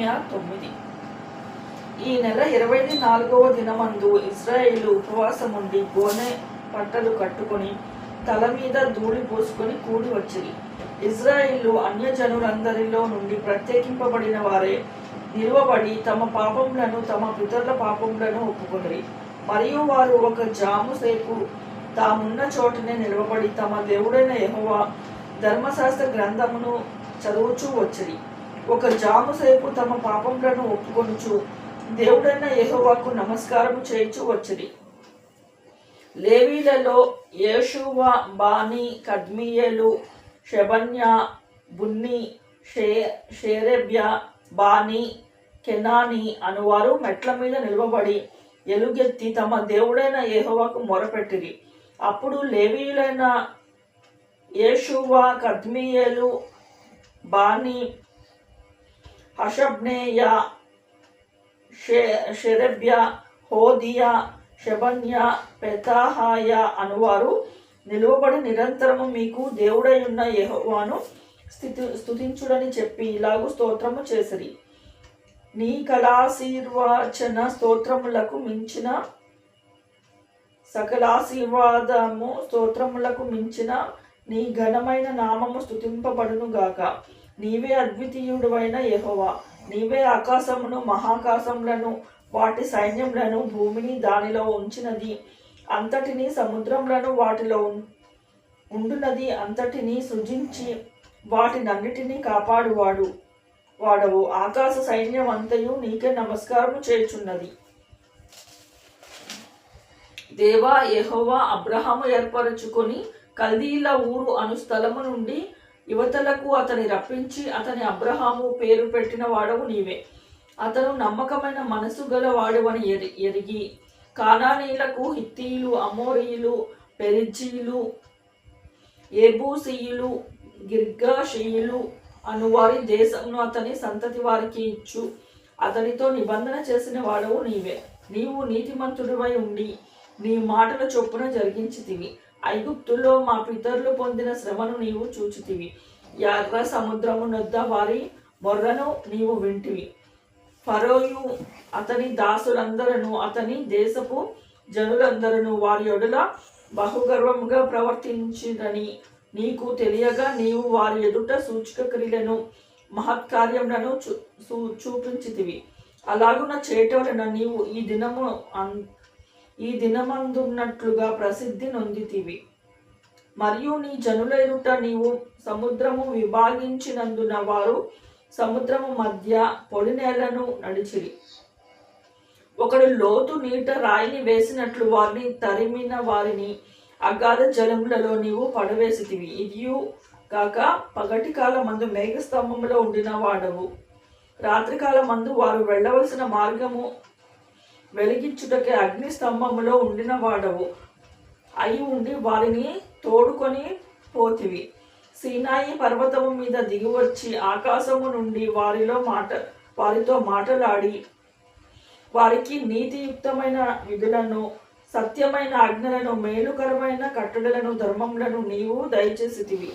నెహమ్యా తొమ్మిది ఈ నెల ఇరవై నాలుగవ దినమందు ఇజ్రాయేలు ఉపవాసం ఉండి గోనె పట్టలు కట్టుకొని తల మీద ధూళి పోసుకొని కూడి వచ్చింది ఇజ్రాయిలు అన్యజనులందరిలో నుండి ప్రత్యేకింపబడిన వారే నిలువబడి తమ పాపములను తమ పితరుల పాపములను ఒప్పుకొనిరి. మరియు వారు ఒక జాము సేపు తామున్న చోటనే నిలవబడి తమ దేవుడైన యహోవా ధర్మశాస్త్ర గ్రంథమును చదువుచూ వచ్చిరి. ఒక జాము సేపు తమ పాపములను ఒప్పుకొనుచు దేవుడైన యహోవాకు నమస్కారం చేయించు వచ్చింది లేవీలలో యేషువ బాని కద్మియేలు షబన్య బున్ని షే షేరేబ్య బాని కెనాని అనువారు మెట్ల మీద నిలవబడి ఎలుగెత్తి తమ దేవుడైన ఏహోవాకు మొరపెట్టిరి. అప్పుడు లేవీయులైన యేషువ కద్మియేలు బాని అశబ్నేయ షె షెరెబ్య హోదియా షబన్య పెతాహాయ అనువారు నిలువబడి నిరంతరము మీకు దేవుడయున్న యహోవాను స్థితి స్థుతించుడని చెప్పి ఇలాగు స్తోత్రము చేసిరి. నీ కళాశీర్వాచన స్తోత్రములకు మించిన సకలాశీర్వాదము స్తోత్రములకు మించిన నీ ఘనమైన నామము స్థుతింపబడును నీవే నీవే అయిన యహోవా. నీవే ఆకాశమును మహాకాశములను వాటి సైన్యములను భూమిని దానిలో ఉంచినది. అంతటిని సముద్రములను వాటిలో ఉం- ఉండునది. అంతటిని సృజించి వాటినన్నిటినీ కాపాడువాడు. వాడవు ఆకాశ సైన్యం అంతయు నీకే నమస్కారం చేర్చున్నది. దేవా యహోవా అబ్రహాము ఏర్పరచుకొని కల్దీల ఊరు అను స్థలము నుండి యువతలకు అతని రప్పించి అతని అబ్రహాము పేరు పెట్టిన వాడవు నీవే. అతను నమ్మకమైన మనసు గల వాడవని ఎరి ఎరిగి కానానీయులకు హిత్తీయులు అమోరీయులు పెరిజీయులు ఏబూసీయులు గిర్గాషీయులు అను వారి దేశంను అతని సంతతి వారికి ఇచ్చు. అతనితో నిబంధన చేసిన వాడవు నీవే. నీవు నీతిమంతుడివై ఉండి నీ మాటల చొప్పున జరిగించితివి ఐగుప్తులో మా పితరులు పొందిన శ్రమను నీవు చూచితివి. యాగ్ర సముద్రము నొద్ద వారి మొర్రను నీవు వింటివి. ఫరోయు అతని దాసులందరూ అతని దేశపు జనులందరూ వారి ఒడల బహుగర్వముగా ప్రవర్తించినని నీకు తెలియగా నీవు వారి ఎదుట సూచక క్రియలను మహత్కార్యములను చూ చూ- చూపించితివి. అలాగున చేయటవలన నీవు ఈ దినము అన్- ఈ దినమందున్నట్లుగా ప్రసిద్ధి నొందితివి. మరియు నీ జనుల ఎదుట నీవు సముద్రము విభాగించినందున వారు సముద్రము మధ్య పొడి నేలను నడిచిరి. ఒకడు లోతు నీట రాయిని వేసినట్లు వారిని తరిమిన వారిని అగాధ జలములలో నీవు పడవేసితివి. ఇదియు కాక పగటి కాలమందు మేఘస్తంభంలో ఉండిన వాడవు. రాత్రికాల మందు వారు వెళ్ళవలసిన మార్గము వెలిగించుటకే అగ్ని స్తంభములో ఉండిన వాడవు. అయి ఉండి వారిని తోడుకొని పోతివి. సీనాయి పర్వతము మీద దిగివచ్చి ఆకాశము నుండి వారిలో మాట వారితో మాటలాడి వారికి నీతియుక్తమైన విధులను సత్యమైన ఆజ్ఞలను మేలుకరమైన కట్టడలను ధర్మములను నీవు దయచేసితివి.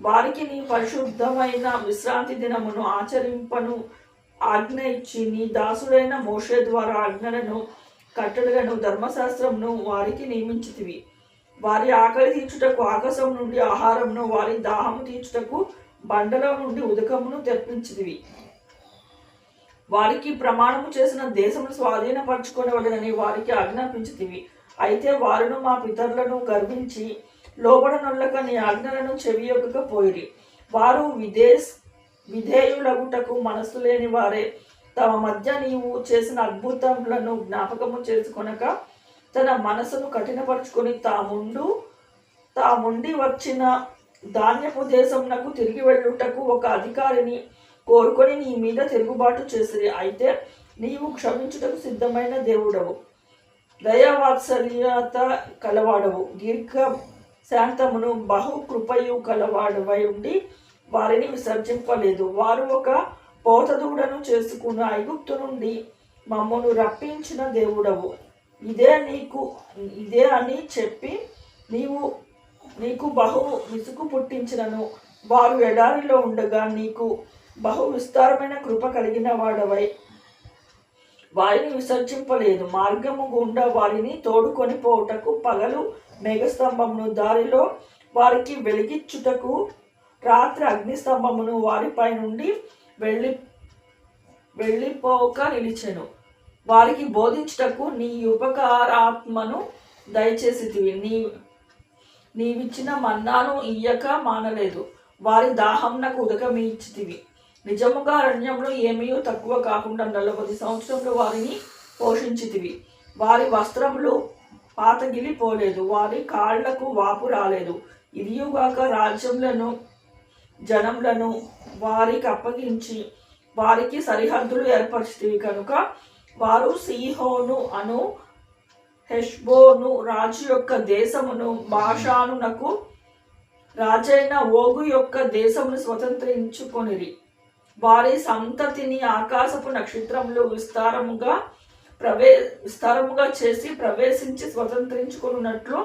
వారికి నీ పరిశుద్ధమైన విశ్రాంతి దినమును ఆచరింపను ఆజ్ఞ ఇచ్చి నీ దాసుడైన మోషే ద్వారా ఆజ్ఞలను కట్టడలను ధర్మశాస్త్రంను వారికి నియమించితివి. వారి ఆకలి తీర్చుటకు ఆకాశం నుండి ఆహారంను వారి దాహము తీర్చుటకు బండలో నుండి ఉదకమును తెప్పించితివి. వారికి ప్రమాణము చేసిన దేశమును స్వాధీనపరచుకునేవాడనని వారికి ఆజ్ఞాపించితివి. అయితే వారును మా పితరులను గర్వించి లోబడనొల్లక నీ ఆజ్ఞలను చెవియొక్కకపోయిరి వారు విదేశ్ విధేయులగుటకు మనసు లేని వారే తమ మధ్య నీవు చేసిన అద్భుతములను జ్ఞాపకము చేసుకొనక తన మనసును కఠినపరుచుకొని తాముండు తాముండి వచ్చిన ధాన్యపు దేశమునకు తిరిగి వెళ్ళుటకు ఒక అధికారిని కోరుకొని నీ మీద తిరుగుబాటు చేసిరి. అయితే నీవు క్షమించుటకు సిద్ధమైన దేవుడవు దయావాత్సల్యత కలవాడవు దీర్ఘ శాంతమును బహు కృపయు కలవాడవై ఉండి వారిని విసర్జింపలేదు. వారు ఒక పోతదూడను చేసుకున్న ఐగుప్తు నుండి మమ్మను రప్పించిన దేవుడవు. ఇదే నీకు ఇదే అని చెప్పి నీవు నీకు బహు విసుగు పుట్టించినను. వారు ఎడారిలో ఉండగా నీకు బహు విస్తారమైన కృప కలిగిన వాడవై. వారిని విసర్జింపలేదు. మార్గము గుండా వారిని తోడుకొని పోవుటకు పగలు మేఘస్తంభమును దారిలో వారికి వెలిగించుటకు రాత్రి అగ్నిస్తంభమును వారిపై నుండి వెళ్ళి వెళ్ళిపోక నిలిచెను. వారికి బోధించుటకు నీ ఉపకారాత్మను దయచేసితివి. నీ నీవిచ్చిన మన్నాను ఇయ్యక మానలేదు. వారి దాహంనకు ఉదకమిచ్చితివి. నిజముగా అరణ్యంలో ఏమీ తక్కువ కాకుండా నలభై సంవత్సరంలో వారిని పోషించితివి. వారి వస్త్రములు పాతగిలిపోలేదు. వారి కాళ్ళకు వాపు రాలేదు. ఇదియుగాక రాజ్యములను జనములను వారికి అప్పగించి వారికి సరిహద్దులు ఏర్పరిచితివి కనుక వారు సీహోను అను హెష్బోను రాజు యొక్క దేశమును భాషానునకు రాజైన ఓగు యొక్క దేశమును స్వతంత్రించుకొనిరి. వారి సంతతిని ఆకాశపు నక్షత్రములు విస్తారముగా ప్రవే విస్తారముగా చేసి ప్రవేశించి స్వతంత్రించుకున్నట్లు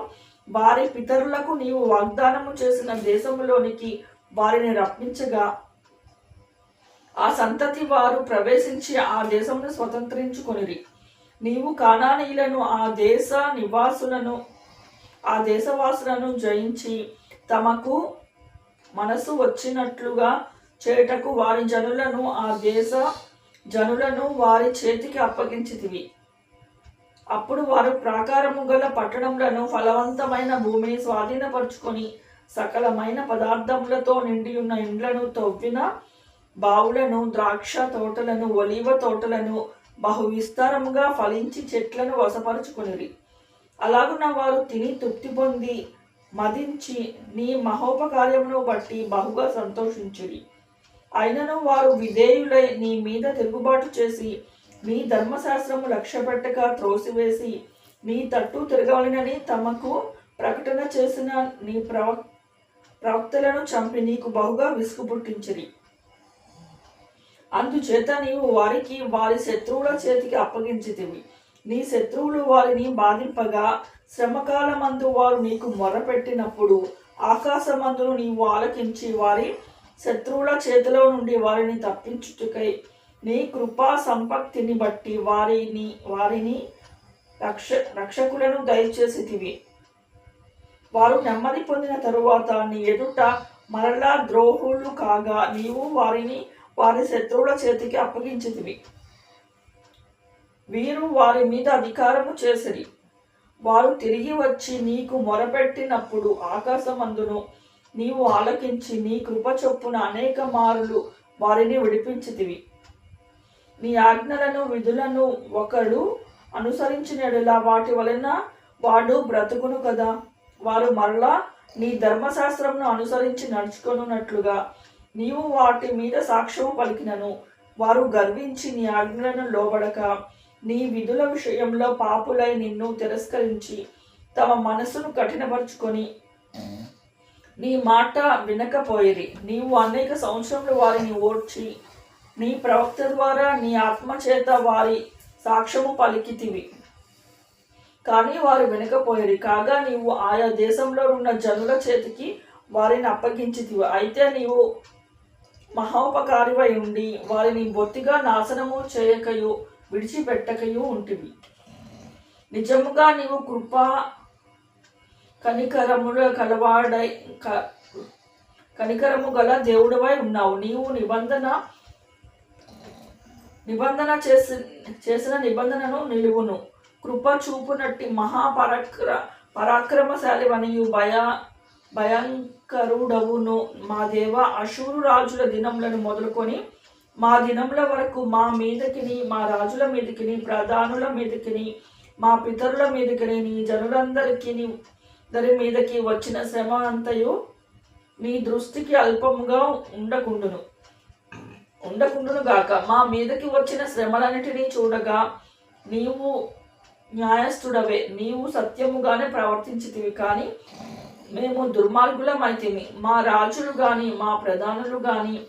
వారి పితరులకు నీవు వాగ్దానము చేసిన దేశములోనికి వారిని రప్పించగా ఆ సంతతి వారు ప్రవేశించి ఆ దేశమును స్వతంత్రించుకొనిరి. నీవు కానానీయులను ఆ దేశ నివాసులను ఆ దేశవాసులను జయించి తమకు మనసు వచ్చినట్లుగా చేటకు వారి జనులను ఆ దేశ జనులను వారి చేతికి అప్పగించితివి. అప్పుడు వారు ప్రాకారము గల పట్టణములను ఫలవంతమైన భూమిని స్వాధీనపరుచుకొని సకలమైన పదార్థములతో నిండి ఉన్న ఇండ్లను తవ్విన బావులను ద్రాక్ష తోటలను ఒలివ తోటలను బహు విస్తారముగా ఫలించి చెట్లను వశపరుచుకునిరి. అలాగున్న వారు తిని తృప్తి పొంది మదించి నీ మహోపకార్యమును బట్టి బహుగా సంతోషించుడి అయినను వారు విధేయులై నీ మీద తిరుగుబాటు చేసి నీ ధర్మశాస్త్రము లక్ష్యపెట్టక త్రోసివేసి నీ తట్టు తిరగవలనని తమకు ప్రకటన చేసిన నీ ప్రవ ప్రవక్తలను చంపి నీకు బహుగా విసుగు పుట్టించిరి. అందుచేత నీవు వారికి వారి శత్రువుల చేతికి అప్పగించితివి. నీ శత్రువులు వారిని బాధింపగా శ్రమకాలమందు వారు నీకు మొరపెట్టినప్పుడు ఆకాశమందును నీవు ఆలకించి వారి శత్రువుల చేతిలో నుండి వారిని తప్పించుటకై నీ కృపా సంపత్తిని బట్టి వారిని వారిని రక్ష రక్షకులను దయచేసితివి. వారు నెమ్మది పొందిన తరువాత నీ ఎదుట మరలా ద్రోహులు కాగా నీవు వారిని వారి శత్రువుల చేతికి అప్పగించితివి. వీరు వారి మీద అధికారము చేసిరి. వారు తిరిగి వచ్చి నీకు మొరపెట్టినప్పుడు ఆకాశమందును నీవు ఆలకించి నీ కృప చొప్పున అనేక మారులు వారిని విడిపించితివి. నీ ఆజ్ఞలను విధులను ఒకడు అనుసరించినలా వాటి వలన వాడు బ్రతుకును కదా? వారు మరలా నీ ధర్మశాస్త్రంను అనుసరించి నడుచుకొనున్నట్లుగా నీవు వాటి మీద సాక్ష్యం పలికినను. వారు గర్వించి నీ ఆజ్ఞలను లోబడక నీ విధుల విషయంలో పాపులై నిన్ను తిరస్కరించి తమ మనసును కఠినపరుచుకొని నీ మాట వినకపోయిరి. నీవు అనేక సంవత్సరములు వారిని ఓడ్చి నీ ప్రవక్త ద్వారా నీ ఆత్మ చేత వారి సాక్ష్యము పలికితివి. కానీ వారు వినకపోయిరి కాగా నీవు ఆయా దేశంలో ఉన్న జనుల చేతికి వారిని అప్పగించితివి. అయితే నీవు మహోపకారివై ఉండి వారిని బొత్తిగా నాశనము చేయకయు విడిచిపెట్టకయు ఉంటివి. నిజముగా నీవు కృపా కనికరముల కలవాడై క- కనికరము గల దేవుడవై ఉన్నావు. నీవు నిబంధన నిబంధన చేసి చేసిన నిబంధనను నిలువును. కృప చూపునట్టి మహాపరాక్ర పరాక్రమశాలి వనియు భయ భయంకరుడవును మా దేవ. అశూరు రాజుల దినములను మొదలుకొని మా దినముల వరకు మా మీదకిని మా రాజుల మీదకిని ప్రధానుల మీదకిని మా పితరుల మీదకిని నీ జనులందరికీ దరి మీదకి వచ్చిన శ్రమ అంతయు నీ దృష్టికి అల్పముగా ఉండకుండును. ఉండకుండును గాక. మా మీదకి వచ్చిన శ్రమలన్నిటినీ చూడగా నీవు న్యాయస్థుడవే. నీవు సత్యముగానే ప్రవర్తించితివి కానీ మేము దుర్మార్గులమైతిమి. మా రాజులు గాని మా ప్రధానులు గాని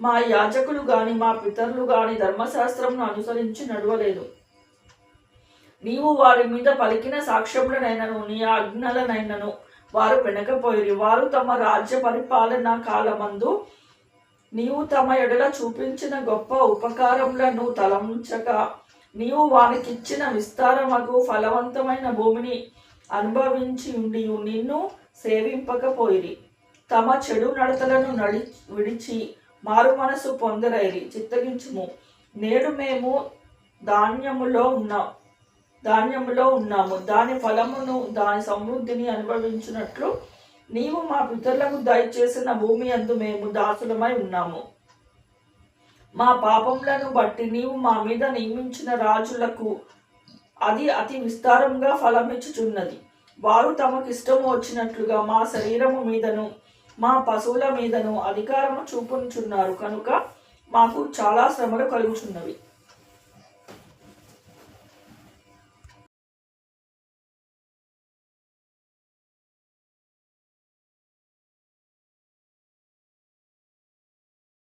మా యాజకులు గాని మా పితరులు గాని ధర్మశాస్త్రంను అనుసరించి నడవలేదు. నీవు వారి మీద పలికిన సాక్ష్యములనైనను నీ ఆజ్ఞలనైనను వారు వినకపోయిరి వారు తమ రాజ్య పరిపాలన కాలమందు నీవు తమ ఎడల చూపించిన గొప్ప ఉపకారములను తలంచక నీవు వారికిచ్చిన విస్తారమగు ఫలవంతమైన భూమిని అనుభవించి ఉండి నిన్ను సేవింపకపోయిరి. తమ చెడు నడతలను నడి విడిచి మారు మనసు పొందరైరి. చిత్తగించుము. నేడు మేము ధాన్యములో ఉన్నాం. ధాన్యములో ఉన్నాము. దాని ఫలమును దాని సమృద్ధిని అనుభవించినట్లు నీవు మా పితరులకు దయచేసిన భూమి అందు మేము దాసులమై ఉన్నాము. మా పాపములను బట్టి నీవు మా మీద నియమించిన రాజులకు అది అతి విస్తారంగా ఫలమిచ్చుచున్నది. వారు తమకు వచ్చినట్లుగా మా శరీరము మీదను మా పశువుల మీదను అధికారము చూపుచున్నారు కనుక మాకు చాలా శ్రమలు కలుగుచున్నవి.